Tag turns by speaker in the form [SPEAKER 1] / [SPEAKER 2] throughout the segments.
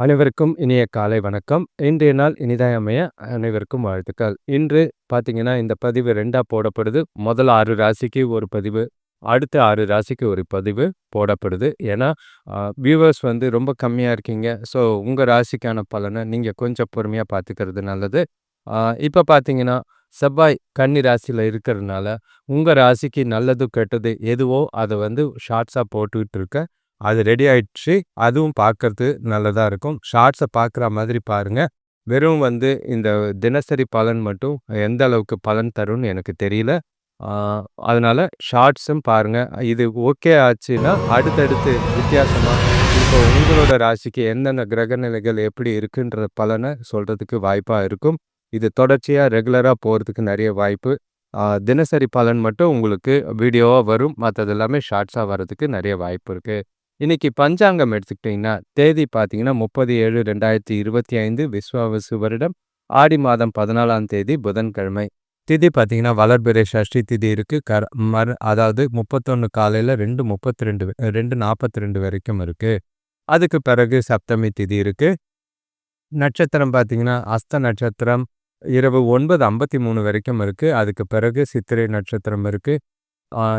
[SPEAKER 1] அனைவருக்கும் இனிய காலை வணக்கம். இன்றைய நாள் இனிதாய் அமைய அனைவருக்கும் வாழ்த்துக்கள். இன்று பார்த்தீங்கன்னா, இந்த பதிவு ரெண்டாக போடப்படுது. முதல் ஆறு ராசிக்கு ஒரு பதிவு, அடுத்த ஆறு ராசிக்கு ஒரு பதிவு போடப்படுது. ஏன்னா, வியூவர்ஸ் வந்து ரொம்ப கம்மியாக இருக்கீங்க. ஸோ, உங்கள் ராசிக்கான பலனை நீங்கள் கொஞ்சம் பொறுமையாக பார்த்துக்கிறது நல்லது. இப்போ பார்த்தீங்கன்னா, செவ்வாய் கன்னி ராசியில இருக்கிறதுனால, உங்கள் ராசிக்கு நல்லது, கெட்டது எதுவோ அதை வந்து ஷார்ட்ஸாக போட்டுக்கிட்டு இருக்கேன். அது ரெடி ஆயிடுச்சு. அதுவும் பார்க்கறது நல்லதா இருக்கும். ஷார்ட்ஸை பார்க்குற மாதிரி பாருங்க. வெறும் வந்து இந்த தினசரி பலன் மட்டும் எந்த அளவுக்கு பலன் தரும்னு எனக்கு தெரியல. அதனால் அதனால ஷார்ட்ஸும் பாருங்க. இது ஓகே ஆச்சுன்னா, அடுத்தடுத்து வித்தியாசமா இப்போ உங்களோட ராசிக்கு என்னென்ன கிரக நிலைகள் எப்படி இருக்குன்ற பலனை சொல்றதுக்கு வாய்ப்பா இருக்கும். இது தொடர்ச்சியா ரெகுலரா போறதுக்கு நிறைய வாய்ப்பு. தினசரி பலன் மட்டும் உங்களுக்கு வீடியோவா வரும். மற்றது எல்லாமே ஷார்ட்ஸா வர்றதுக்கு நிறைய வாய்ப்பு இருக்கு. இன்னைக்கு பஞ்சாங்கம் எடுத்துக்கிட்டீங்கன்னா, தேதி பார்த்தீங்கன்னா 30/7/2025 விஸ்வாவசு வருடம் ஆடி மாதம் 14ஆம் தேதி புதன்கிழமை. திதி பார்த்தீங்கன்னா, வளர்பிறை சஷ்டி திதி இருக்கு. கர மறு அதாவது 31 காலையில 2:32 2:42 வரைக்கும் இருக்கு. அதுக்கு பிறகு சப்தமி திதி இருக்கு. நட்சத்திரம் பார்த்தீங்கன்னா, அஸ்த நட்சத்திரம் இரவு 9:53 வரைக்கும் இருக்கு. அதுக்கு பிறகு சித்திரை நட்சத்திரம் இருக்கு.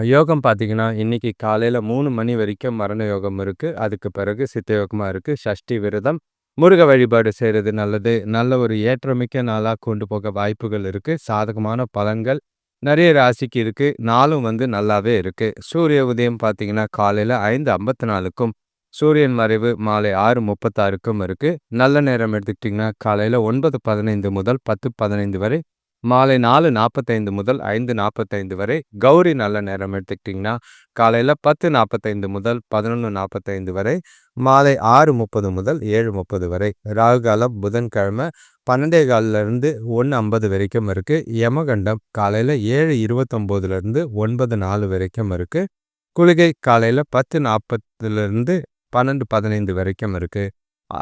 [SPEAKER 1] யோகம் பார்த்திங்கன்னா இன்றைக்கி காலையில் மூணு மணி வரைக்கும் மரண யோகம் இருக்கு. அதுக்கு பிறகு சித்த யோகமாக இருக்கு. ஷஷ்டி விரதம். முருக வழிபாடு செய்றது நல்லது. நல்ல ஒரு ஏற்றமிக்க நாளா கொண்டு போக வாய்ப்புகள் இருக்கு. சாதகமான பலன்கள் நிறைய ராசிக்கு இருக்கு. நாளும் வந்து நல்லாவே இருக்கு. சூரிய உதயம் பார்த்திங்கன்னா காலையில் ஐந்து ஐம்பத்தி நாலுக்கும் சூரியன் மறைவு மாலை 6:36க்கும் இருக்கு. நல்ல நேரம் எடுத்துக்கிட்டீங்கன்னா, காலையில 9:15 முதல் 10:15 வரை, மாலை நாலு நாற்பத்தைந்து முதல் ஐந்து நாற்பத்தைந்து வரை கௌரி நல்ல நேரம் எடுத்துக்கிட்டிங்கன்னா காலையில் பத்து நாற்பத்தைந்து முதல் பதினொன்று நாற்பத்தைந்து வரை மாலை ஆறு முப்பது முதல் ஏழு முப்பது வரை ராகுகாலம் புதன்கிழமை பன்னெண்டே காலிலிருந்து ஒன்று ஐம்பது வரைக்கும் இருக்குது யமகண்டம் காலையில் ஏழு இருபத்தொம்போதுலேருந்து ஒன்பது நாலு வரைக்கும் இருக்குது குளிகை காலையில் பத்து நாற்பதுலேருந்து பன்னெண்டு பதினைந்து வரைக்கும் இருக்குது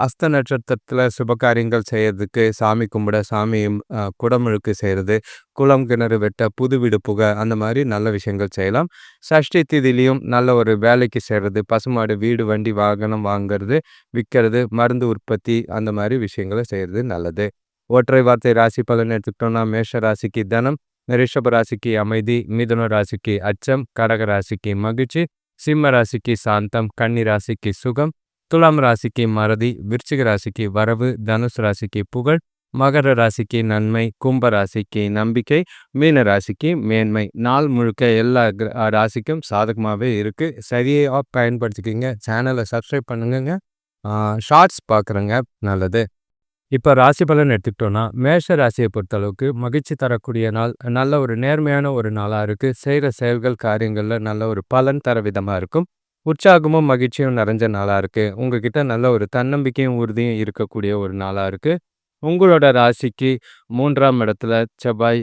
[SPEAKER 1] அஸ்த நட்சத்திரத்தில் சுபகாரியங்கள் செய்யறதுக்கு, சாமி கும்பிட, சாமி குடமுழுக்கு செய்கிறது குளம், கிணறு வெட்ட, புது வீடு புக அந்த மாதிரி நல்ல விஷயங்கள் செய்யலாம். சஷ்டி திதிலையும் நல்ல ஒரு வேலைக்கு செய்கிறது பசுமாடு, வீடு, வண்டி, வாகனம் வாங்குறது, விற்கிறது மருந்து உற்பத்தி அந்த மாதிரி விஷயங்கள செய்கிறது நல்லது. ஒற்றை வார்த்தை ராசி பலன் எடுத்துக்கிட்டோம்னா, மேஷ ராசிக்கு தனம், ரிஷப ராசிக்கு அமைதி, மிதுன ராசிக்கு அச்சம், கடக ராசிக்கு மகிழ்ச்சி, சிம்ம ராசிக்கு சாந்தம், கன்னி ராசிக்கு சுகம், துலாம் ராசிக்கு மறதி, விருச்சிக ராசிக்கு வரவு, தனுசு ராசிக்கு புகழ், மகர ராசிக்கு நன்மை, கும்ப ராசிக்கு நம்பிக்கை, மீன ராசிக்கு மேன்மை. நாள் முழுக்க எல்லா ராசிக்கும் சாதகமாவே இருக்கு. சரியா பயன்படுத்திக்கிங்க சேனல சப்ஸ்கிரைப் பண்ணுங்க ஷார்ட்ஸ் பார்க்குறங்க நல்லது. இப்ப ராசி பலன் எடுத்துக்கிட்டோம்னா, மேஷ ராசியை பொறுத்தளவுக்கு மகிழ்ச்சி தரக்கூடிய நாள். நல்ல ஒரு நேர்மையான ஒரு நாளா இருக்கு. செய்ற செயல்கள், காரியங்கள்ல நல்ல ஒரு பலன் தர விதமாக இருக்கும். உற்சாகமும், மகிழ்ச்சியும் நிறைஞ்ச நாளாக இருக்குது உங்ககிட்ட நல்ல ஒரு தன்னம்பிக்கையும், உறுதியும் இருக்கக்கூடிய ஒரு நாளாக இருக்குது உங்களோட ராசிக்கு மூன்றாம் இடத்துல செவ்வாய்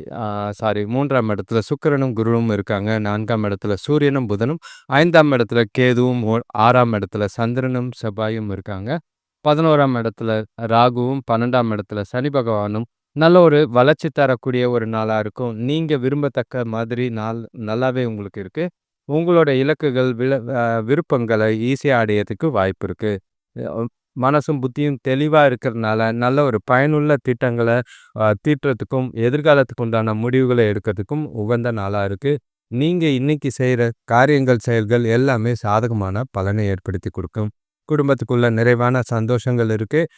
[SPEAKER 1] சாரி மூன்றாம் இடத்துல சுக்கிரனும், குருவும் இருக்காங்க. நான்காம் இடத்துல சூரியனும், புதனும், ஐந்தாம் இடத்துல கேதுவும், ஆறாம் இடத்துல சந்திரனும், செவ்வாயும் இருக்காங்க. 11ஆம் இடத்துல ராகுவும், 12ஆம் இடத்துல சனி பகவானும் நல்ல ஒரு வளர்ச்சி தரக்கூடிய ஒரு நாளாக இருக்கும். நீங்கள் விரும்பத்தக்க மாதிரி நாள் நல்லாவே உங்களுக்கு இருக்குது உங்களோட இலக்குகள், வில விருப்பங்களை விருப்பங்கள அடையறதுக்கு வாய்ப்பு இருக்குது மனசும், புத்தியும் தெளிவாக இருக்கிறதுனால, நல்ல ஒரு பயனுள்ள திட்டங்களை தீட்டுறதுக்கும், எதிர்காலத்துக்கு உண்டான முடிவுகளை எடுக்கிறதுக்கும் உகந்த நாளாக இருக்குது நீங்கள் இன்னைக்கு செய்கிற காரியங்கள், செயல்கள் எல்லாமே சாதகமான பலனை ஏற்படுத்தி கொடுக்கும். குடும்பத்துக்குள்ள நிறைவான சந்தோஷங்கள் இருக்குது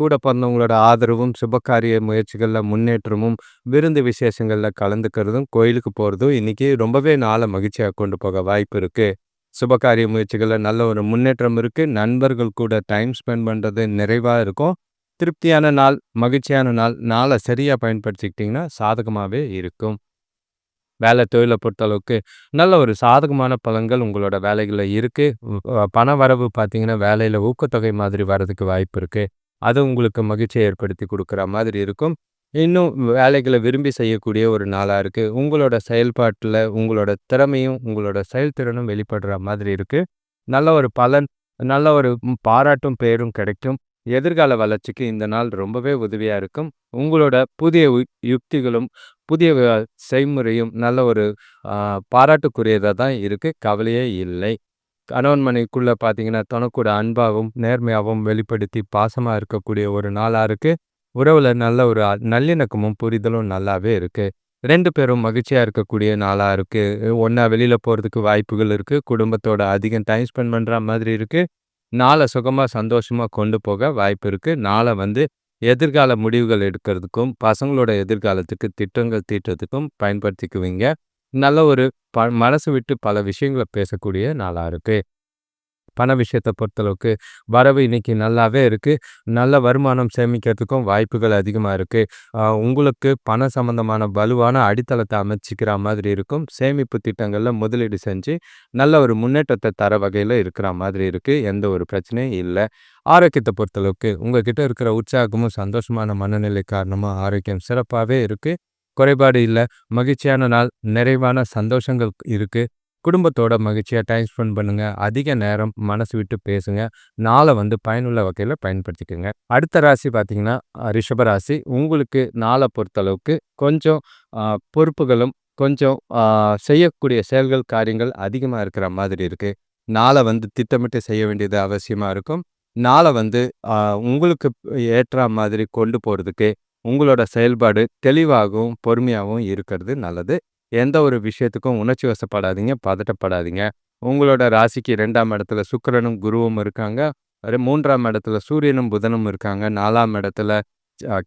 [SPEAKER 1] கூட பிறந்தவங்களோட ஆதரவும், சுபகாரிய முயற்சிகளில் முன்னேற்றமும், விருந்து விசேஷங்களில் கலந்துக்கிறதும், கோயிலுக்கு போகிறதும் இன்றைக்கி ரொம்பவே நாளை மகிழ்ச்சியாக கொண்டு போக வாய்ப்பு இருக்குது சுபகாரிய முயற்சிகளில் நல்ல ஒரு முன்னேற்றம் இருக்குது நண்பர்கள் கூட டைம் ஸ்பெண்ட் பண்ணுறது நிறைவாக இருக்கும். திருப்தியான நாள், மகிழ்ச்சியான நாள். நாளை சரியாக பயன்படுத்திக்கிட்டிங்கன்னா சாதகமாகவே இருக்கும். வேலை, தொழிலை பொறுத்தளவுக்கு நல்ல ஒரு சாதகமான பலன்கள் உங்களோட வேலைகளில் இருக்குது பண வரவு பார்த்தீங்கன்னா, வேலையில் ஊக்கத்தொகை மாதிரி வர்றதுக்கு வாய்ப்பு இருக்குது அது உங்களுக்கு மகிழ்ச்சியை ஏற்படுத்தி கொடுக்குற மாதிரி இருக்கும். இன்னும் வேலைகளை விரும்பி செய்யக்கூடிய ஒரு நாளாக இருக்குது உங்களோட செயல்பாட்டில் உங்களோட திறமையும், உங்களோட செயல்திறனும் வெளிப்படுற மாதிரி இருக்குது நல்ல ஒரு பலன், நல்ல ஒரு பாராட்டும், பெயரும் கிடைக்கும். எதிர்கால வளர்ச்சிக்கு இந்த நாள் ரொம்பவே உதவியாக இருக்கும். உங்களோட புதிய யுக்திகளும், புதிய செய்முறையும் நல்ல ஒரு பாராட்டுக்குரியதாக தான் இருக்குது கவலையே இல்லை. கணவன் மனைவிக்குள்ள பார்த்தீங்கன்னா, தனக்கூட அன்பாவும், நேர்மையாவும் வெளிப்படுத்தி பாசமா இருக்கக்கூடிய ஒரு நாளா இருக்கு. உறவுல நல்ல ஒரு நல்லிணக்கமும், புரிதலும் நல்லாவே இருக்கு. ரெண்டு பேரும் மகிழ்ச்சியா இருக்கக்கூடிய நாளா இருக்கு. ஒன்றா வெளியில் போறதுக்கு வாய்ப்புகள் இருக்கு. குடும்பத்தோட அதிகம் டைம் ஸ்பெண்ட் பண்ற மாதிரி இருக்கு. நாள சுகமா, சந்தோஷமா கொண்டு போக வாய்ப்பு இருக்கு. நாளை வந்து எதிர்கால முடிவுகள் எடுக்கிறதுக்கும், பசங்களோட எதிர்காலத்துக்கு திட்டங்கள் தீட்டுறதுக்கும் பயன்படுத்திக்குவீங்க. நல்ல ஒரு ப மனசு விட்டு பல விஷயங்கள பேசக்கூடிய நாளாக இருக்குது பண விஷயத்தை பொறுத்தளவுக்கு வரவு இன்னைக்கு நல்லாவே இருக்குது நல்ல வருமானம் சேமிக்கிறதுக்கும் வாய்ப்புகள் அதிகமாக இருக்குது உங்களுக்கு பண சம்மந்தமான வலுவான அடித்தளத்தை அமைச்சிக்கிற மாதிரி இருக்கும். சேமிப்பு திட்டங்களில் முதலீடு செஞ்சு, நல்ல ஒரு முன்னேற்றத்தை தர வகையில் இருக்கிற மாதிரி இருக்குது எந்த ஒரு பிரச்சனையும் இல்லை. ஆரோக்கியத்தை பொறுத்தளவுக்கு உங்ககிட்ட இருக்கிற உற்சாகமும், சந்தோஷமான மனநிலை காரணமாக ஆரோக்கியம் சிறப்பாகவே இருக்குது குறைபாடு இல்லை மகிழ்ச்சியான நாள். நிறைவான சந்தோஷங்கள் இருக்குது குடும்பத்தோட மகிழ்ச்சியாக டைம் ஸ்பெண்ட் பண்ணுங்கள் அதிக நேரம் மனசு விட்டு பேசுங்க. நாளை வந்து பயனுள்ள வகையில் பயன்படுத்திக்கோங்க அடுத்த ராசி பார்த்தீங்கன்னா, ரிஷபராசி ராசி. உங்களுக்கு நாளை பொறுத்தளவுக்கு கொஞ்சம் பொறுப்புகளும், கொஞ்சம் செய்யக்கூடிய செயல்கள், காரியங்கள் அதிகமா இருக்கிற மாதிரி இருக்கு. நாளை வந்து திட்டமிட்டு செய்ய வேண்டியது அவசியமா இருக்கும். நாளை வந்து உங்களுக்கு ஏற்றா மாதிரி கொண்டு போகிறதுக்கு உங்களோட செயல்பாடு தெளிவாகவும், பொறுமையாகவும் இருக்கிறது நல்லது. எந்த ஒரு விஷயத்துக்கும் உணர்ச்சி வசப்படாதீங்க, பதட்டப்படாதீங்க. உங்களோட ராசிக்கு ரெண்டாம் இடத்துல சுக்கிரனும், குருவும் இருக்காங்க. மூன்றாம் இடத்துல சூரியனும், புதனும் இருக்காங்க. நாலாம் இடத்துல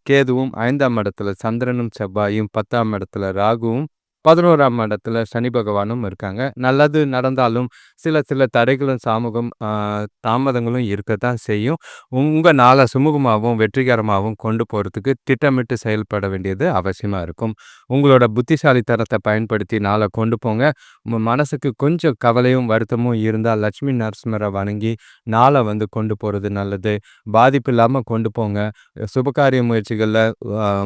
[SPEAKER 1] கேதுவும், ஐந்தாம் இடத்துல சந்திரனும், செவ்வாயும், 10ஆம் இடத்துல ராகுவும், 11ஆம் இடத்துல சனி பகவானும் இருக்காங்க. நல்லது நடந்தாலும் சில சில தடைகளும், சாமூகம் தாமதங்களும் இருக்கத்தான் செய்யும். உங்கள் நாளை சுமூகமாகவும் வெற்றிகரமாகவும் கொண்டு போகிறதுக்கு திட்டமிட்டு செயல்பட வேண்டியது அவசியமாக இருக்கும். உங்களோட புத்திசாலித்தனத்தை பயன்படுத்தி நாளை கொண்டு போங்க. உங்கள் மனசுக்கு கொஞ்சம் கவலையும், வருத்தமும் இருந்தால் லட்சுமி நரசிம்மரை வணங்கி நாளை வந்து கொண்டு போகிறது நல்லது. பாதிப்பு இல்லாமல் கொண்டு போங்க. சுபகாரிய முயற்சிகளில்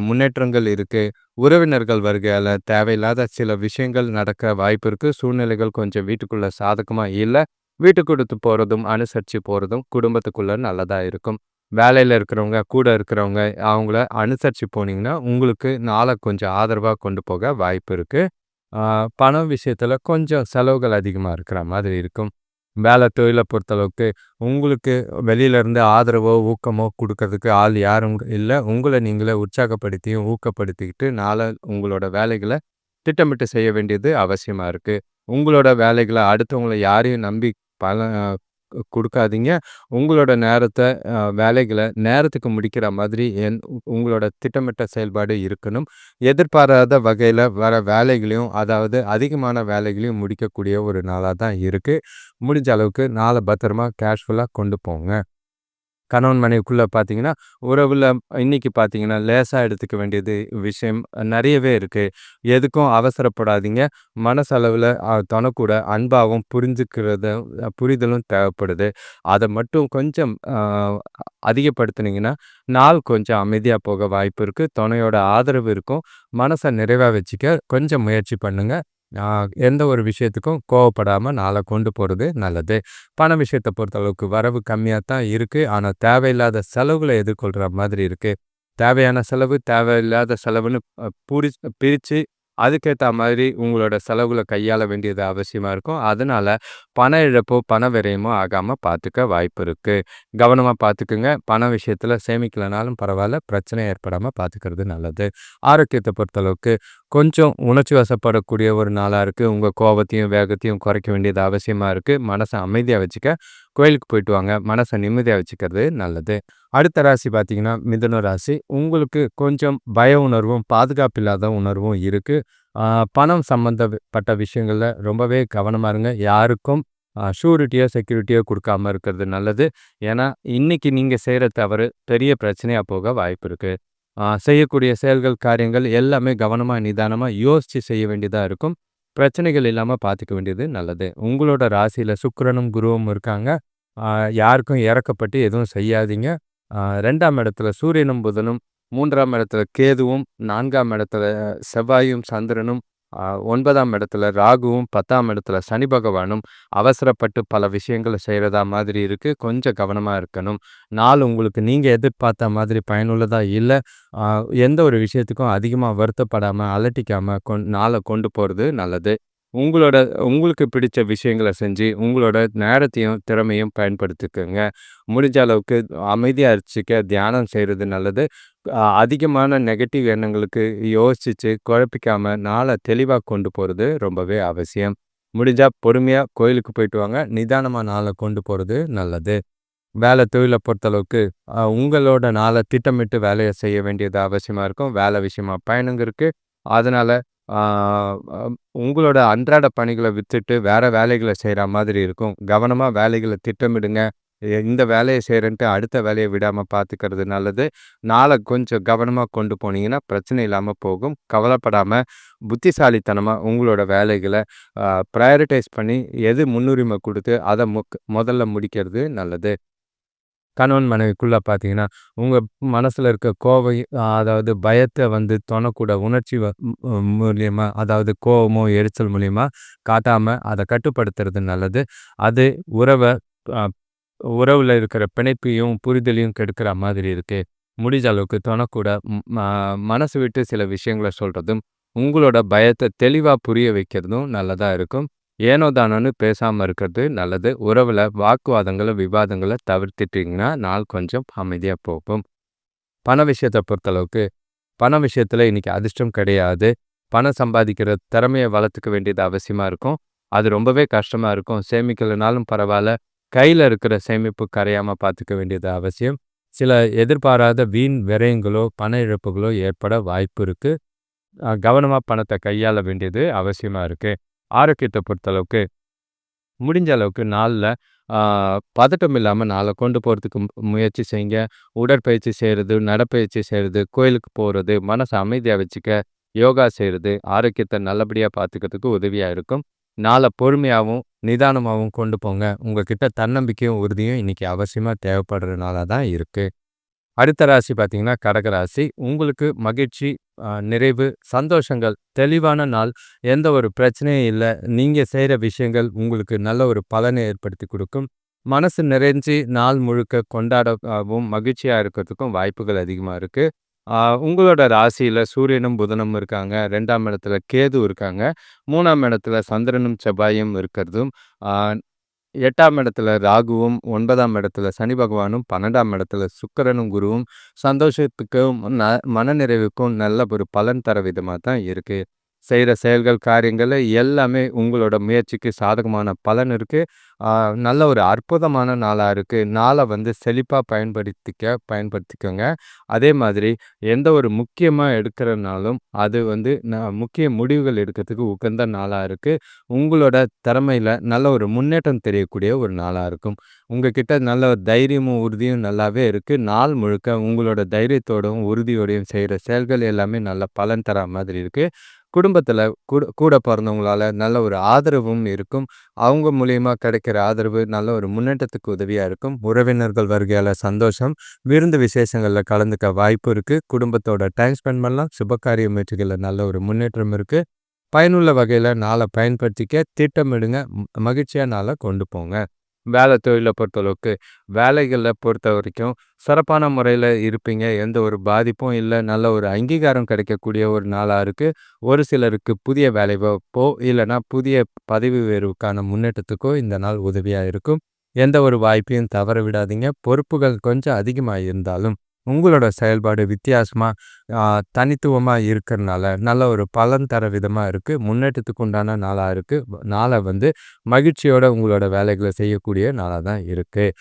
[SPEAKER 1] முன்னேற்றங்கள் இருக்குது உறவினர்கள் வருகையால தேவையில்லாத சில விஷயங்கள் நடக்க வாய்ப்பு இருக்குது சூழ்நிலைகள் கொஞ்சம் வீட்டுக்குள்ள சாதகமா இல்ல. வீட்டு கொடுத்து போறதும், அனுசரிச்சு போறதும் குடும்பத்துக்குள்ள நல்லதா இருக்கும். வேலையில இருக்கிறவங்க, கூட இருக்கிறவங்க அவங்கள அனுசரிச்சு போனீங்கன்னா, உங்களுக்கு நாளை கொஞ்சம் ஆதரவா கொண்டு போக வாய்ப்பு இருக்கு. பணம் விஷயத்துல கொஞ்சம் செலவுகள் அதிகமா இருக்கிற மாதிரி இருக்கும். வேலை தொழிலை பொறுத்தளவுக்கு உங்களுக்கு வெளியில இருந்து ஆதரவோ, ஊக்கமோ கொடுக்கறதுக்கு ஆள் யாரும் இல்லை. உங்களை நீங்களே உற்சாகப்படுத்தியும், ஊக்கப்படுத்திக்கிட்டு நாளை உங்களோட வேலைகளை திட்டமிட்டு செய்ய வேண்டியது அவசியமாக இருக்குது உங்களோட வேலைகளை அடுத்தவங்கள யாரையும் நம்பி பல கொடுக்காதீங்க உங்களோட நேரத்தை வேலைகளை நேரத்துக்கு முடிக்கிற மாதிரி என் உங்களோட திட்டமிட்ட செயல்பாடு இருக்கணும். எதிர்பாராத வகையில் வர வேலைகளையும், அதாவது அதிகமான வேலைகளையும் முடிக்கக்கூடிய ஒரு நாளாக தான் இருக்குது முடிஞ்ச அளவுக்கு நாளை பத்திரமா, கேஷ்ஃபுல்லாக கொண்டு போங்க. கணவன் மனைவிக்குள்ள பார்த்தீங்கன்னா, உறவுல இன்னைக்கு பார்த்தீங்கன்னா, லேசாக எடுத்துக்க வேண்டியது விஷயம் நிறையவே இருக்கு. எதுக்கும் அவசரப்படாதீங்க. மனசளவில் தனக்கூட அன்பாகவும் புரிஞ்சுக்கிறத புரிதலும் தேவைப்படுது. அதை மட்டும் கொஞ்சம் அதிகப்படுத்துனீங்கன்னா, நாள் கொஞ்சம் அமைதியாக போக வாய்ப்பு இருக்குது துணையோட ஆதரவு இருக்கும். மனசை நிறைவாக வச்சுக்க கொஞ்சம் முயற்சி பண்ணுங்கள் எந்த ஒரு விஷயத்துக்கும் கோவப்படாமல் நாளை கொண்டு போகிறது நல்லது. பண விஷயத்தை பொறுத்தளவுக்கு வரவு கம்மியாக தான் இருக்குது ஆனால் தேவையில்லாத செலவுகளை எதிர்கொள்கிற மாதிரி இருக்குது தேவையான செலவு, தேவையில்லாத செலவுன்னு அ பிரித்து அதுக்கேற்ற மாதிரி உங்களோட செலவுகளை கையாள வேண்டியது அவசியமாக இருக்கும். அதனால் பண இழப்போ, பண விரயமோ ஆகாமல் பார்த்துக்க வாய்ப்பு இருக்குது கவனமாக பார்த்துக்குங்க. பண விஷயத்தில் சேமிக்கலனாலும் பரவாயில்ல பிரச்சனை ஏற்படாமல் பார்த்துக்கிறது நல்லது. ஆரோக்கியத்தை பொறுத்தளவுக்கு கொஞ்சம் உணர்ச்சி வசப்படக்கூடிய ஒரு நாளாக இருக்குது உங்கள் கோபத்தையும், வேகத்தையும் குறைக்க வேண்டியது அவசியமாக இருக்குது மனசை அமைதியாக வச்சுக்க கோயிலுக்கு போயிட்டு வாங்க. மனசை நிம்மதியாக வச்சுக்கிறது நல்லது. அடுத்த ராசி பார்த்தீங்கன்னா, மிதுன ராசி. உங்களுக்கு கொஞ்சம் பய உணர்வும், பாதுகாப்பு இல்லாத உணர்வும் இருக்குது பணம் சம்மந்தப்பட்ட விஷயங்களில் ரொம்பவே கவனமா இருங்க. யாருக்கும் ஷூரிட்டியோ, செக்யூரிட்டியோ கொடுக்காமல் இருக்கிறது நல்லது. ஏன்னா, இன்றைக்கி நீங்கள் செய்கிற தவறு பெரிய பிரச்சனையாக போக வாய்ப்பு இருக்குது செய்யக்கூடிய செயல்கள், காரியங்கள் எல்லாமே கவனமாக நிதானமாக யோசித்து செய்ய வேண்டியதாக இருக்கும். பிரச்சனைகள் இல்லாமல் பார்த்துக்க வேண்டியது நல்லது. உங்களோட ராசியில் சுக்கரனும் குருவும் இருக்காங்க. யாருக்கும் இறக்கப்பட்டு எதுவும் செய்யாதீங்க. ரெண்டாம் இடத்துல சூரியனும், புதனும், மூன்றாம் இடத்துல கேதுவும், நான்காம் இடத்துல செவ்வாயும், சந்திரனும், ஒன்பதாம் இடத்துல ராகுவும், 10ஆம் இடத்துல சனி பகவானும் அவசரப்பட்டு பல விஷயங்கள செய்கிறதா மாதிரி இருக்குது கொஞ்சம் கவனமாக இருக்கணும். நாள் உங்களுக்கு நீங்கள் எதிர்பார்த்த மாதிரி பயனுள்ளதாக இல்லை எந்த ஒரு விஷயத்துக்கும் அதிகமாக வருத்தப்படாமல் அலட்டிக்காமல் கொண் நாளை கொண்டு போகிறது நல்லது. உங்களோட உங்களுக்கு பிடிச்ச விஷயங்கள செஞ்சு, உங்களோட நேரத்தையும், திறமையும் பயன்படுத்திக்கங்க. முடிஞ்ச அளவுக்கு அமைதியாக இருச்சுக்க தியானம் செய்கிறது நல்லது. அதிகமான நெகட்டிவ் எண்ணங்களுக்கு யோசிச்சு குழப்பிக்காம நாளை தெளிவாக கொண்டு போகிறது ரொம்பவே அவசியம். முடிஞ்சா பொறுமையாக கோயிலுக்கு போயிட்டு வாங்க. நிதானமாக நாளை கொண்டு போகிறது நல்லது. வேலை தொழிலை பொறுத்தளவுக்கு உங்களோட நாளை திட்டமிட்டு வேலையை செய்ய வேண்டியது அவசியமாக இருக்கும். வேலை விஷயமா பயணங்க இருக்குது அதனால் உங்களோட அன்றாட பணிகளை விற்றுட்டு வேறு வேலைகளை செய்கிற மாதிரி இருக்கும். கவனமாக வேலைகளை திட்டமிடுங்க. இந்த வேலையை செய்கிறேன்ட்டு அடுத்த வேலையை விடாமல் பார்த்துக்கிறது நல்லது. நாளை கொஞ்சம் கவனமாக கொண்டு போனீங்கன்னா, பிரச்சனை இல்லாமல் போகும். கவலைப்படாமல் புத்திசாலித்தனமாக உங்களோட வேலைகளை ப்ரையாரிட்டைஸ் பண்ணி எது முன்னுரிமை கொடுத்து அதை முக் முதல்ல முடிக்கிறது நல்லது. கணவன் மனைவிக்குள்ளே பார்த்தீங்கன்னா, உங்கள் மனசில் இருக்க கோவை அதாவது பயத்தை வந்து தொணக்கூட உணர்ச்சி வ அதாவது கோவமோ, எரிச்சல் மூலியமாக காட்டாமல் அதை கட்டுப்படுத்துறது நல்லது. அது உறவை உறவுல இருக்கிற பிணைப்பையும், புரிதலையும் கெடுக்கிற மாதிரி இருக்கு. முடிஞ்ச அளவுக்கு தொணக்கூட மனசு விட்டு சில விஷயங்கள சொல்றதும், உங்களோட பயத்த தெளிவா புரிய வைக்கிறதும் நல்லதா இருக்கும். ஏனோ தானோன்னு பேசாம இருக்கிறது நல்லது. உறவுல வாக்குவாதங்கள, விவாதங்களை தவிர்த்துட்டீங்கன்னா, நாள் கொஞ்சம் அமைதியா போகும். பண விஷயத்த பொறுத்தளவுக்கு, பண விஷயத்துல இன்றைக்கி அதிர்ஷ்டம் கிடையாது. பணம் சம்பாதிக்கிற திறமைய வளர்த்துக்க வேண்டியது அவசியமா இருக்கும். அது ரொம்பவே கஷ்டமா இருக்கும். சேமிக்கலைனாலும் பரவாயில்ல கையில இருக்கிற சேமிப்பு கரையாம பார்த்துக்க வேண்டியது அவசியம். சில எதிர்பாராத வீண் விரயங்களோ, பண இழப்புகளோ ஏற்பட வாய்ப்பு இருக்கு. கவனமாக கவனமா கையாள வேண்டியது அவசியமா இருக்கு. ஆரோக்கியத்தை பொறுத்தளவுக்கு, முடிஞ்ச அளவுக்கு நாள்ல பதட்டம் இல்லாமல் நாள கொண்டு போறதுக்கு முயற்சி செய்யுங்க. உடற்பயிற்சி செய்கிறது நடப்பயிற்சி செய்கிறது கோயிலுக்கு போறது, மனச அமைதியா வச்சுக்க, யோகா செய்றது, ஆரோக்கியத்தை நல்லபடியா பார்த்துக்கிறதுக்கு உதவியா இருக்கும். நாளை பொறுமையாவும், நிதானமாகவும் கொண்டு போங்க. உங்ககிட்ட தன்னம்பிக்கையும், உறுதியும் இன்னைக்கு அவசியமா தேவைப்படுற நாளா தான் இருக்கு. அடுத்த ராசி பார்த்திங்கன்னா கடக ராசி. உங்களுக்கு மகிழ்ச்சி, நிறைவு, சந்தோஷங்கள், தெளிவான நாள். எந்த ஒரு பிரச்சனையும் இல்ல. நீங்க செய்ற விஷயங்கள் உங்களுக்கு நல்ல ஒரு பலனை ஏற்படுத்தி கொடுக்கும் மனசு நிறைஞ்சு நாள் முழுக்க கொண்டாடவும், மகிழ்ச்சியா இருக்கிறதுக்கும் வாய்ப்புகள் அதிகமா இருக்கு. உங்களோட ராசியில் சூரியனும், புதனும் இருக்காங்க. ரெண்டாம் இடத்துல கேது இருக்காங்க. மூணாம் இடத்துல சந்திரனும், செவ்வாயும் இருக்கிறதும், எட்டாம் இடத்துல ராகுவும், ஒன்பதாம் இடத்துல சனி பகவானும், 12ஆம் இடத்துல சுக்கிரனும், குருவும் சந்தோஷத்துக்கும், ந மனநிறைவுக்கும் நல்ல ஒரு பலன் தர விதமாக தான் இருக்குது செய்கிற செயல்கள், காரியங்கள் எல்லாமே உங்களோட முயற்சிக்கு சாதகமான பலன் இருக்குது நல்ல ஒரு அற்புதமான நாளாக இருக்குது நாளை வந்து செழிப்பாக பயன்படுத்திக்க பயன்படுத்திக்கோங்க. அதே மாதிரி எந்த ஒரு முக்கியமாக எடுக்கிறனாலும், அது வந்து நான் முக்கிய முடிவுகள் எடுக்கிறதுக்கு உகந்த நாளாக இருக்குது உங்களோட திறமையில் நல்ல ஒரு முன்னேற்றம் தெரியக்கூடிய ஒரு நாளாக இருக்கும். உங்ககிட்ட நல்ல ஒரு தைரியமும், உறுதியும் நல்லாவே இருக்குது நாள் முழுக்க உங்களோட தைரியத்தோடும், உறுதியோடையும் செய்கிற செயல்கள் எல்லாமே நல்ல பலன் தரா மாதிரி இருக்குது குடும்பத்தில் கூட கூட பிறந்தவங்களால நல்ல ஒரு ஆதரவும் இருக்கும். அவங்க மூலியமாக கிடைக்கிற ஆதரவு நல்ல ஒரு முன்னேற்றத்துக்கு உதவியாக இருக்கும். உறவினர்கள் வருகையால் சந்தோஷம். விருந்து விசேஷங்களில் கலந்துக்க வாய்ப்பு இருக்குது குடும்பத்தோட டைம் ஸ்பெண்ட் பண்ணலாம். சுபகாரிய முயற்சிகளில் நல்ல ஒரு முன்னேற்றம் இருக்கு. பயனுள்ள வகையில் நாளை பயன்படுத்திக்க திட்டமிடுங்க. மகிழ்ச்சியாக நாளை கொண்டு போங்க. வேலை தொழிலை பொறுத்தளவுக்கு, வேலைகளை பொறுத்த வரைக்கும் சிறப்பான முறையில் இருப்பீங்க. எந்த ஒரு பாதிப்பும் இல்லை நல்ல ஒரு அங்கீகாரம் கிடைக்கக்கூடிய ஒரு நாளாக இருக்குது ஒரு சிலருக்கு புதிய வேலை வாய்ப்போ, இல்லைனா புதிய பதவி உயர்வுக்கான முன்னேற்றத்துக்கோ இந்த நாள் உதவியாக இருக்கும். எந்த ஒரு வாய்ப்பையும் தவற விடாதீங்க. பொறுப்புகள் கொஞ்சம் அதிகமாக இருந்தாலும், உங்களோட செயல்பாடு வித்தியாசமாக தனித்துவமாக இருக்கிறனால, நல்ல ஒரு பலன் தர விதமாக இருக்குது முன்னேற்றத்துக்கு உண்டான நாளாக இருக்குது நாளை வந்து மகிழ்ச்சியோட உங்களோட வேலைகளை செய்யக்கூடிய நாளாக தான் இருக்குது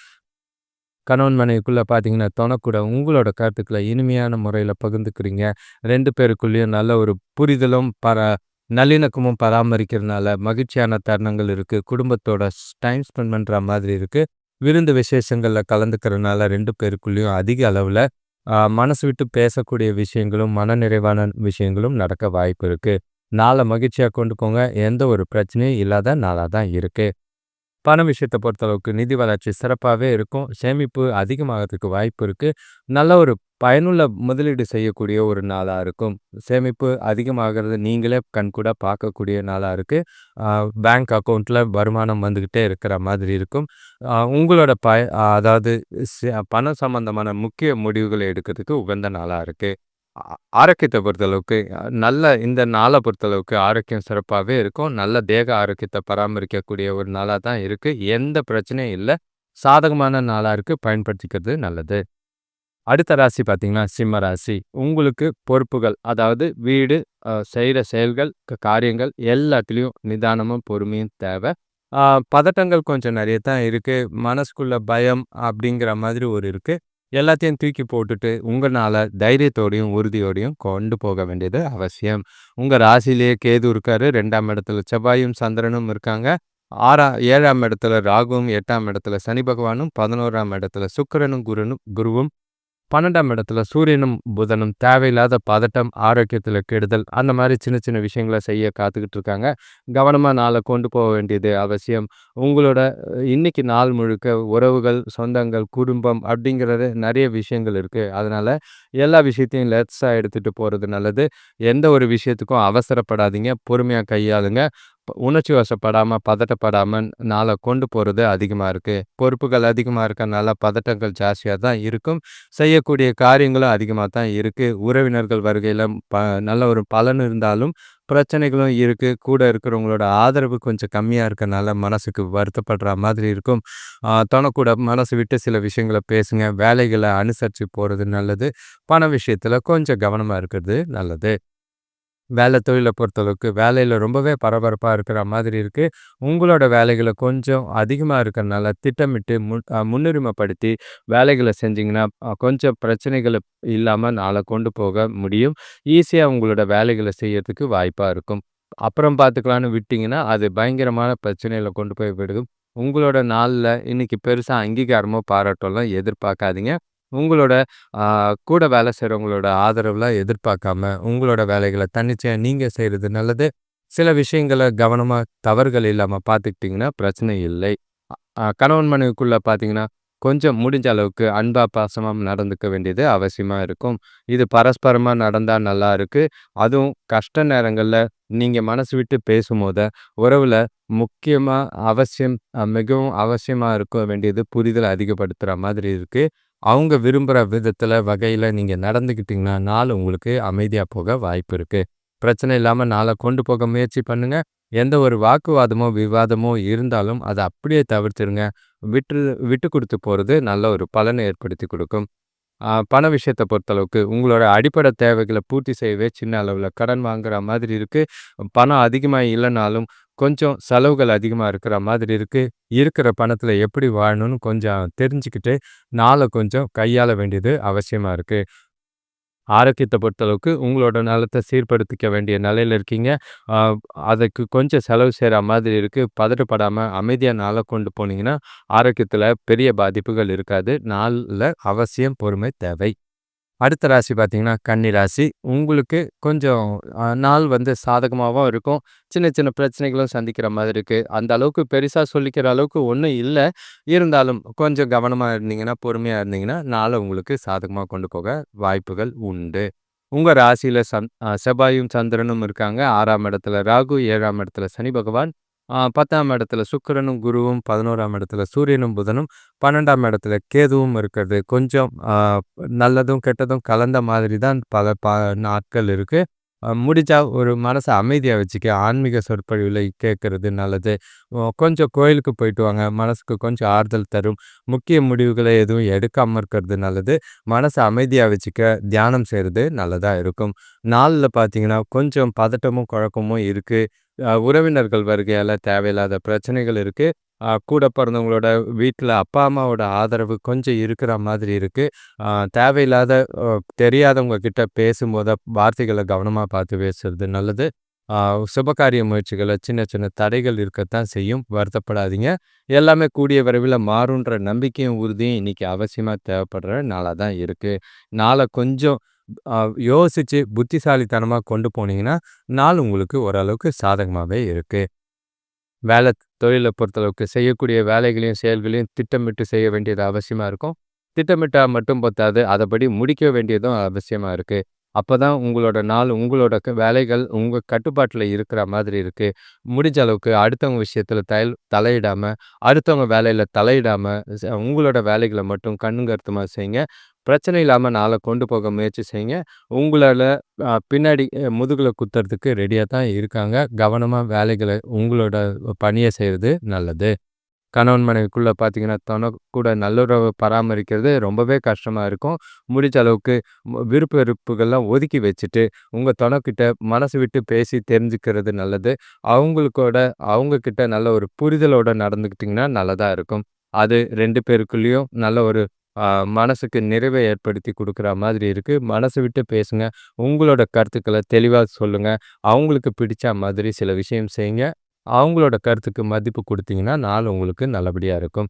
[SPEAKER 1] கணவன் மனைவிக்குள்ளே பார்த்தீங்கன்னா, தொணக்கூட உங்களோட கருத்துக்களை இனிமையான முறையில் பகிர்ந்துக்கிறீங்க. ரெண்டு பேருக்குள்ளேயும் நல்ல ஒரு புரிதலும், பர நல்லிணக்கமும் பராமரிக்கிறனால மகிழ்ச்சியான தருணங்கள் இருக்குது குடும்பத்தோட ஸ் டைம் ஸ்பெண்ட் பண்ணுற மாதிரி இருக்குது விருந்து விசேஷங்கள்ல கலந்துக்கிறனால 2 பேருக்குள்ளயும் அதிக அளவுல மனசு விட்டு பேசக்கூடிய விஷயங்களும், மனநிறைவான விஷயங்களும் நடக்க வாய்ப்பு இருக்கு. நாளை மகிழ்ச்சியா கொண்டுக்கோங்க எந்த ஒரு பிரச்சனையும் இல்லாத நாளா தான் இருக்கு. பண விஷயத்த பொறுத்தளவுக்கு நிதி வளர்ச்சி சிறப்பாகவே இருக்கும். சேமிப்பு அதிகமாகிறதுக்கு வாய்ப்பு இருக்குது நல்ல ஒரு பயனுள்ள முதலீடு செய்யக்கூடிய ஒரு நாளாக இருக்கும். சேமிப்பு அதிகமாகிறது நீங்களே கண்கூட பார்க்கக்கூடிய நாளாக இருக்குது பேங்க் அக்கௌண்ட்டில் வருமானம் வந்துக்கிட்டே இருக்கிற மாதிரி இருக்கும். உங்களோட பய அதாவது பணம் சம்பந்தமான முக்கிய முடிவுகளை எடுக்கிறதுக்கு உகந்த நாளாக இருக்குது ஆரோக்கியத்தை பொறுத்தளவுக்கு நல்ல இந்த நாள பொறுத்தளவுக்கு ஆரோக்கியம் சிறப்பாவே இருக்கும். நல்ல தேக ஆரோக்கியத்தை பராமரிக்கக்கூடிய ஒரு நாளா தான் இருக்கு. எந்த பிரச்சனையும் இல்ல. சாதகமான நாளா இருக்கு. பயன்படுத்திக்கிறது நல்லது. அடுத்த ராசி பார்த்தீங்கன்னா, சிம்ம ராசி. உங்களுக்கு பொறுப்புகள், அதாவது வீடு, அ செய்ற செயல்கள், க காரியங்கள் எல்லாத்துலயும் நிதானமும், பொறுமையும் தேவை ஆஹ் பதட்டங்கள் கொஞ்சம் நிறைய தான் இருக்கு. மனசுக்குள்ள பயம் அப்படிங்கிற மாதிரி ஒரு இருக்கு. எல்லாத்தையும் தூக்கி போட்டுட்டு, உங்களால் தைரியத்தோடையும், உறுதியோடையும் கொண்டு போக வேண்டியது அவசியம். உங்கள் ராசிலேயே கேது இருக்காரு. ரெண்டாம் இடத்துல செவ்வாயும், சந்திரனும் இருக்காங்க. ஆறா ஏழாம் இடத்துல ராகுவும், எட்டாம் இடத்துல சனி பகவானும், 11ஆம் இடத்துல சுக்கரனும் குருனும் குருவும், 12ஆம் இடத்துல சூரியனும், புதனும் தேவையில்லாத பதட்டம், ஆரோக்கியத்தில் கெடுதல், அந்த மாதிரி சின்ன சின்ன விஷயங்கள செய்ய காத்துக்கிட்டு இருக்காங்க. கவனமாக நாளை கொண்டு போக வேண்டியது அவசியம். உங்களோட இன்னைக்கு நாள் முழுக்க உறவுகள், சொந்தங்கள், குடும்பம் அப்படிங்கிறது நிறைய விஷயங்கள் இருக்குது அதனால் எல்லா விஷயத்தையும் லெட்ஸாக எடுத்துகிட்டு போகிறது நல்லது. எந்த ஒரு விஷயத்துக்கும் அவசரப்படாதீங்க. பொறுமையாக கையாளுங்க. உணர்ச்சி வசப்படாமல் பதட்டப்படாமல் நாளை கொண்டு போகிறது அதிகமாக இருக்குது பொறுப்புகள் அதிகமாக இருக்கனால பதட்டங்கள் ஜாஸ்தியாக தான் இருக்கும். செய்யக்கூடிய காரியங்களும் அதிகமாக தான் இருக்குது உறவினர்கள் வருகையில் ப நல்ல ஒரு பலன் இருந்தாலும், பிரச்சனைகளும் இருக்குது கூட இருக்கிறவங்களோட ஆதரவு கொஞ்சம் கம்மியாக இருக்கனால மனசுக்கு வருத்தப்படுற மாதிரி இருக்கும். தனக்கூட மனசு விட்டு சில விஷயங்கள பேசுங்க. வேலைகளை அனுசரித்து போகிறது நல்லது. பண விஷயத்தில் கொஞ்சம் கவனமாக இருக்கிறது நல்லது. வேலை தொழிலை பொறுத்தளவுக்கு வேலையில் ரொம்பவே பரபரப்பாக இருக்கிற மாதிரி இருக்குது உங்களோட வேலைகளை கொஞ்சம் அதிகமாக இருக்கிறனால திட்டமிட்டு முன் முன்னுரிமைப்படுத்தி வேலைகளை செஞ்சிங்கன்னா கொஞ்சம் பிரச்சனைகள் இல்லாமல் நாளை கொண்டு போக முடியும். ஈஸியாக உங்களோட வேலைகளை செய்யறதுக்கு வாய்ப்பாக இருக்கும். அப்புறம் பார்த்துக்கலான்னு விட்டிங்கன்னா அது பயங்கரமான பிரச்சனையில் கொண்டு போய் விடும். உங்களோட நாளில் இன்றைக்கி பெருசாக அங்கீகாரமோ, பாராட்டோலாம் எதிர்பார்க்காதீங்க. உங்களோட ஆ கூட வேலை செய்கிறவங்களோட ஆதரவுலாம் எதிர்பார்க்காம, உங்களோட வேலைகள தன்னிச்சையா நீங்க செய்றது நல்லது. சில விஷயங்கள கவனமா தவறுகள் இல்லாம பார்த்துக்கிட்டிங்கன்னா பிரச்சனை இல்லை. அ கணவன் மனைவிக்குள்ள பார்த்தீங்கன்னா, கொஞ்சம் முடிஞ்ச அளவுக்கு அன்பா, பாசமா நடந்துக்க வேண்டியது அவசியமா இருக்கும். இது பரஸ்பரமா நடந்தா நல்லா இருக்கு. அதுவும் கஷ்ட நேரங்கள்ல நீங்க மனசு விட்டு பேசும்போது, உறவுல முக்கியமா அவசியம் அ மிகவும் அவசியமா இருக்க வேண்டியது புரிதல் அதிகப்படுத்துற மாதிரி இருக்கு. அவங்க விரும்புகிற விதத்தில் வகையில் நீங்கள் நடந்துக்கிட்டிங்கன்னா நாள் உங்களுக்கு அமைதியாக போக வாய்ப்பு இருக்குது பிரச்சனை இல்லாமல் நாளை கொண்டு போக முயற்சி பண்ணுங்கள் எந்த ஒரு வாக்குவாதமோ, விவாதமோ இருந்தாலும் அதை அப்படியே தவிர்த்துருங்க. விட்டு விட்டு கொடுத்து போகிறது நல்ல ஒரு பலனை ஏற்படுத்தி கொடுக்கும். பண விஷயத்தை பொறுத்தளவுக்கு உங்களோட அடிப்படை தேவைகளை பூர்த்தி செய்யவே சின்ன அளவில் கடன் வாங்குற மாதிரி இருக்குது பணம் அதிகமாக இல்லைனாலும் கொஞ்சம் செலவுகள் அதிகமாக இருக்கிற மாதிரி இருக்குது இருக்கிற பணத்தில் எப்படி வாழணும்னு கொஞ்சம் தெரிஞ்சுக்கிட்டு, நாளை கொஞ்சம் கையாள வேண்டியது அவசியமாக இருக்குது ஆரோக்கியத்தை பொறுத்தளவுக்கு உங்களோட நலத்தை சீர்படுத்திக்க வேண்டிய நிலையில் இருக்கீங்க. அதுக்கு கொஞ்சம் செலவு செய்கிற மாதிரி இருக்குது பதட்டப்படாமல் அமைதியாக நாளை கொண்டு போனீங்கன்னா, ஆரோக்கியத்தில் பெரிய பாதிப்புகள் இருக்காது. நாளில் அவசியம் பொறுமை தேவை. அடுத்த ராசி பார்த்தீங்கன்னா, கன்னி ராசி. உங்களுக்கு கொஞ்சம் நாள் வந்து சாதகமாகவும் இருக்கும். சின்ன சின்ன பிரச்சனைகளும் சந்திக்கிற மாதிரி இருக்குது அந்த அளவுக்கு பெருசாக சொல்லிக்கிற அளவுக்கு ஒன்றும் இல்லை இருந்தாலும் கொஞ்சம் கவனமாக இருந்தீங்கன்னா, பொறுமையாக இருந்தீங்கன்னா, நாளை உங்களுக்கு சாதகமாக கொண்டு போக வாய்ப்புகள் உண்டு. உங்கள் ராசியில் சந் செவ்வாயும், சந்திரனும் இருக்காங்க. ஆறாம் இடத்துல ராகு, ஏழாம் இடத்துல சனி பகவான், பத்தாம் இடத்துல சுக்கிரனும், குருவும், 11ஆம் இடத்துல சூரியனும், புதனும், 12ஆம் இடத்துல கேதுவும் இருக்கிறது. கொஞ்சம் நல்லதும், கெட்டதும் கலந்த மாதிரி தான் பல ப நாட்கள் இருக்குது முடிஞ்சால் ஒரு மனசை அமைதியாக வச்சுக்க, ஆன்மீக சொற்பொழிவில் கேட்கறது நல்லது. கொஞ்சம் கோயிலுக்கு போயிட்டு வாங்க. மனசுக்கு கொஞ்சம் ஆறுதல் தரும். முக்கிய முடிவுகளை எதுவும் எடுக்காமல் இருக்கிறது நல்லது. மனசை அமைதியாக வச்சுக்க தியானம் செய்கிறது நல்லதாக இருக்கும். நாளில் பார்த்தீங்கன்னா, கொஞ்சம் பதட்டமும், குழப்பமும் இருக்குது உறவினர்கள் வருகையால் தேவையில்லாத பிரச்சனைகள் இருக்குது கூட பிறந்தவங்களோட வீட்டில் அப்பா, அம்மாவோட ஆதரவு கொஞ்சம் இருக்கிற மாதிரி இருக்குது தேவையில்லாத தெரியாதவங்க கிட்ட பேசும்போது வார்த்தைகளை கவனமாக பார்த்து பேசுறது நல்லது. சுபகாரிய முயற்சிகளை சின்ன சின்ன தடைகள் இருக்கத்தான் செய்யும். வருத்தப்படாதீங்க. எல்லாமே கூடிய விரைவில் மாறுன்ற நம்பிக்கையும், உறுதியும் இன்றைக்கி அவசியமாக தேவைப்படுற நாளாக தான் இருக்குது நாளை கொஞ்சம் யோசித்து புத்திசாலித்தனமாக கொண்டு போனீங்கன்னா, நாள் உங்களுக்கு ஓரளவுக்கு சாதகமாகவே இருக்குது வேலை தொழிலை பொறுத்தளவுக்கு செய்யக்கூடிய வேலைகளையும், செயல்களையும் திட்டமிட்டு செய்ய வேண்டியது அவசியமாக இருக்கும். திட்டமிட்டால் மட்டும் பத்தாது. அதைப்படி முடிக்க வேண்டியதும் அவசியமாக இருக்குது அப்போ தான் உங்களோட நாள், உங்களோட க வேலைகள் உங்கள் கட்டுப்பாட்டில் இருக்கிற மாதிரி இருக்குது முடிஞ்ச அளவுக்கு அடுத்தவங்க விஷயத்தில் தயல் தலையிடாமல் அடுத்தவங்க வேலையில் தலையிடாமல் உங்களோட வேலைகளை மட்டும் கண்ணுங்கருத்தமாக செய்யுங்க. பிரச்சனை இல்லாமல் நாளை கொண்டு போக முயற்சி செய்யுங்க. உங்களால் பின்னாடி முதுகில் குத்துறதுக்கு ரெடியாக தான் இருக்காங்க. கவனமாக வேலைகளை உங்களோட பணியை செய்கிறது நல்லது. கணவன் மனைவிக்குள்ளே பார்த்தீங்கன்னா, தொண கூட நல்லுறவு பராமரிக்கிறது ரொம்பவே கஷ்டமாக இருக்கும். முடிஞ்ச அளவுக்கு விருப்ப வெறுப்புகள்லாம் ஒதுக்கி வச்சுட்டு, உங்கள் தொணக்கிட்ட மனசு விட்டு பேசி தெரிஞ்சுக்கிறது நல்லது. அவங்களுக்கோட அவங்கக்கிட்ட நல்ல ஒரு புரிதலோடு நடந்துக்கிட்டிங்கன்னா நல்லதாக இருக்கும். அது ரெண்டு பேருக்குள்ளேயும் நல்ல ஒரு மனசுக்கு நிறைவை ஏற்படுத்தி கொடுக்குற மாதிரி இருக்குது மனசு விட்டு பேசுங்க. உங்களோட கருத்துக்களை தெளிவாக சொல்லுங்கள் அவங்களுக்கு பிடிச்ச மாதிரி சில விஷயம் செய்யுங்க. அவங்களோட கருத்துக்கு மதிப்பு கொடுத்தீங்கன்னா நாள் உங்களுக்கு நல்லபடியாக இருக்கும்.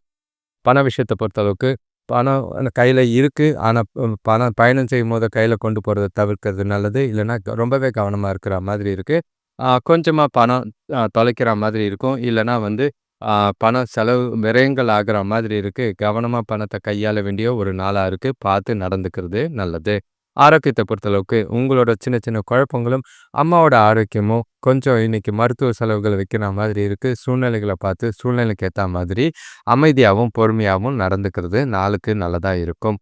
[SPEAKER 1] பண விஷயத்தை பொறுத்தளவுக்கு, பணம் கையில் இருக்குது ஆனால் பணம் பயணம் செய்யும் போது கையில் கொண்டு போகிறத தவிர்க்கிறது நல்லது. இல்லைன்னா ரொம்பவே கவனமாக இருக்கிற மாதிரி இருக்குது கொஞ்சமாக பணம் தொலைக்கிற மாதிரி இருக்கும். இல்லைன்னா வந்து பணம் செலவு விரயங்கள் ஆகிற மாதிரி இருக்குது கவனமாக பணத்தை கையாள வேண்டிய ஒரு நாளாக இருக்குது பார்த்து நடந்துக்கிறது நல்லது. ஆரோக்கியத்தை பொறுத்தளவுக்கு உங்களோட சின்ன சின்ன குழப்பங்களும், அம்மாவோட ஆரோக்கியமும் கொஞ்சம் இன்னைக்கு மருத்துவ செலவுகள் வைக்கிற மாதிரி இருக்குது சூழ்நிலைகளை பார்த்து சூழ்நிலைக்கு ஏற்ற மாதிரி அமைதியாகவும் பொறுமையாகவும் நடந்துக்கிறது நாளுக்கு நல்லதாக இருக்கும்.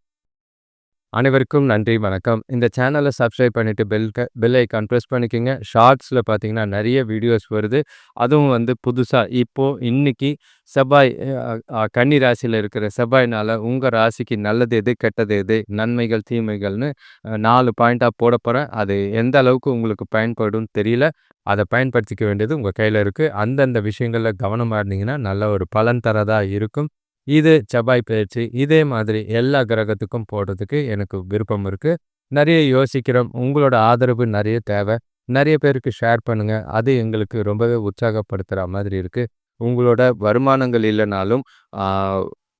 [SPEAKER 1] அனைவருக்கும் நன்றி, வணக்கம். இந்த சேனலை சப்ஸ்கிரைப் பண்ணிட்டு பெல் க பெல் ஐகான் பிரஸ் பண்ணிக்கங்க. ஷார்ட்ஸில் பார்த்தீங்கன்னா, நிறைய வீடியோஸ் வருது. அதுவும் வந்து புதுசாக இப்போது இன்றைக்கி செவ்வாய் கன்னி ராசியில் இருக்கிற செவ்வாய்னால் உங்கள் ராசிக்கு நல்லது எது, கெட்டது எது, நன்மைகள், தீமைகள்னு நாலு பாயிண்ட்டாக போட போகிறேன் அது எந்த அளவுக்கு உங்களுக்கு பயன்படும்னு தெரியல. அதை பயன்படுத்திக்க வேண்டியது உங்கள் கையில் இருக்குது அந்தந்த விஷயங்களில் கவனமாக இருந்தீங்கன்னா, நல்ல ஒரு பலன் தரதாக இருக்கும். இது செவ்வாய் பயிற்சி இதே மாதிரி எல்லா கிரகத்துக்கும் போடுறதுக்கு எனக்கு விருப்பம் இருக்கு. நிறைய யோசிக்கிறோம். உங்களோட ஆதரவு நிறைய தேவை நிறைய பேருக்கு ஷேர் பண்ணுங்க. அது எங்களுக்கு ரொம்பவே உற்சாகப்படுத்துகிற மாதிரி இருக்கு. உங்களோட வருமானங்கள் இல்லைனாலும்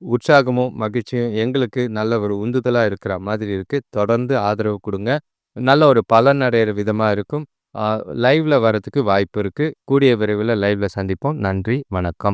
[SPEAKER 1] உற்சாகமும், மகிழ்ச்சியும் எங்களுக்கு நல்ல ஒரு உந்துதலாக இருக்கிற மாதிரி இருக்குது தொடர்ந்து ஆதரவு கொடுங்க நல்ல ஒரு பலன் அடைகிற விதமாக இருக்கும். அ லைவ்ல வரதுக்கு வாய்ப்பு இருக்குது கூடிய விரைவில் லைவ்ல சந்திப்போம். நன்றி, வணக்கம்.